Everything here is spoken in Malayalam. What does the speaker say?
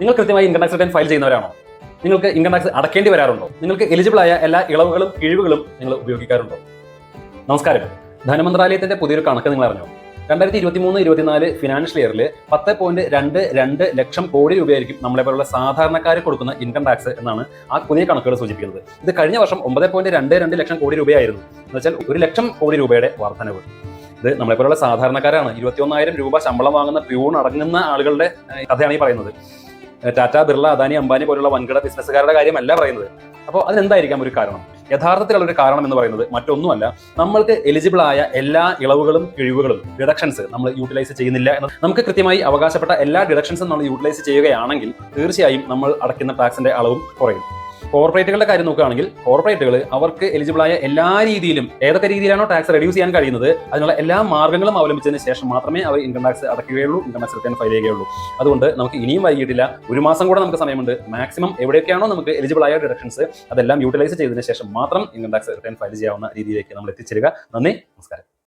നിങ്ങൾ കൃത്യമായി ഇൻകം ടാക്സ് റിട്ടേൺ ഫയൽ ചെയ്യുന്നവരാണോ? നിങ്ങൾക്ക് ഇൻകം ടാക്സ് അടക്കേണ്ടി വരാറുണ്ടോ? നിങ്ങൾക്ക് എലിജിബിൾ ആയ എല്ലാ ഇളവുകളും കിഴിവുകളും നിങ്ങൾ ഉപയോഗിക്കാറുണ്ടോ? നമസ്കാരം. ധനമന്ത്രാലയത്തിന്റെ പുതിയൊരു കണക്ക് നിങ്ങൾ അറിഞ്ഞോ? രണ്ടായിരത്തി ഇരുപത്തി മൂന്ന് ഇരുപത്തിനാല് ഫിനാൻഷ്യൽ ഇയറിൽ പത്ത് പോയിന്റ് രണ്ട് രണ്ട് ലക്ഷം കോടി രൂപയായിരിക്കും നമ്മളെ പോലുള്ള സാധാരണക്കാർ കൊടുക്കുന്ന ഇൻകം ടാക്സ് എന്നാണ് ആ പുതിയ കണക്കുകൾ സൂചിപ്പിക്കുന്നത്. ഇത് കഴിഞ്ഞ വർഷം ഒമ്പത് പോയിന്റ് രണ്ട് രണ്ട് ലക്ഷം കോടി രൂപയായിരുന്നു. എന്ന് വെച്ചാൽ ഒരു ലക്ഷം കോടി രൂപയുടെ വർധനവ്. ഇത് നമ്മളെ പോലുള്ള സാധാരണക്കാരാണ്. ഇരുപത്തി ഒന്നായിരം രൂപ ശമ്പളം വാങ്ങുന്ന പ്യൂൺ അടങ്ങുന്ന ആളുകളുടെ കഥയാണ് ഈ പറയുന്നത്. ടാറ്റ ബിർള അദാനി അംബാനി പോലുള്ള വൻകിട ബിസിനസ്സുകാരുടെ കാര്യമല്ല പറയുന്നത്. അപ്പോൾ അതിനെന്തായിരിക്കാം ഒരു കാരണം? യഥാർത്ഥത്തിലുള്ള ഒരു കാരണം എന്ന് പറയുന്നത് മറ്റൊന്നുമല്ല നമ്മൾക്ക് എലിജിബിൾ ആയ എല്ലാ ഇളവുകളും കിഴിവുകളും ഡിഡക്ഷൻസ് നമ്മൾ യൂട്ടിലൈസ് ചെയ്യുന്നില്ല എന്ന് നമുക്ക് കൃത്യമായി അവകാശപ്പെട്ട എല്ലാ ഡിഡക്ഷൻസും നമ്മൾ യൂട്ടിലൈസ് ചെയ്യുകയാണെങ്കിൽ തീർച്ചയായും നമ്മൾ അടയ്ക്കുന്ന ടാക്സിന്റെ അളവും കുറയും. കോർപ്പറേറ്റുകളുടെ കാര്യം നോക്കുകയാണെങ്കിൽ കോർപ്പറേറ്റുകൾ അവർക്ക് എലിജിബിൾ ആയ എല്ലാ രീതിയിലും ഏതൊക്കെ രീതിയിലാണോ ടാക്സ് റെഡ്യൂസ് ചെയ്യാൻ കഴിയുന്നത് അതിനുള്ള എല്ലാ മാർഗങ്ങളും അവലംബിച്ചതിന് ശേഷം മാത്രമേ അവർ ഇൻകം ടാക്സ് അടയ്ക്കുകയുള്ളൂ ഇൻകം ടാക്സ് റിട്ടേൺ ഫയൽ ചെയ്യുകയുള്ളൂ. അതുകൊണ്ട് നമുക്ക് ഇനിയും വൈകിട്ടില്ല. ഒരു മാസം കൂടെ നമുക്ക് സമയമുണ്ട്. മാക്സിമം എവിടെയൊക്കെയാണോ നമുക്ക് എലിജിബിൾ ആയ ഡിഡക്ഷൻസ് അതെല്ലാം യൂട്ടിലൈസ് ചെയ്തതിന് ശേഷം മാത്രം ഇൻകം ടാക്സ് റിട്ടേൺ ഫയൽ ചെയ്യാവുന്ന രീതിയിലേക്ക് നമ്മൾ എത്തിച്ചേരുക. നന്ദി നമസ്കാരം.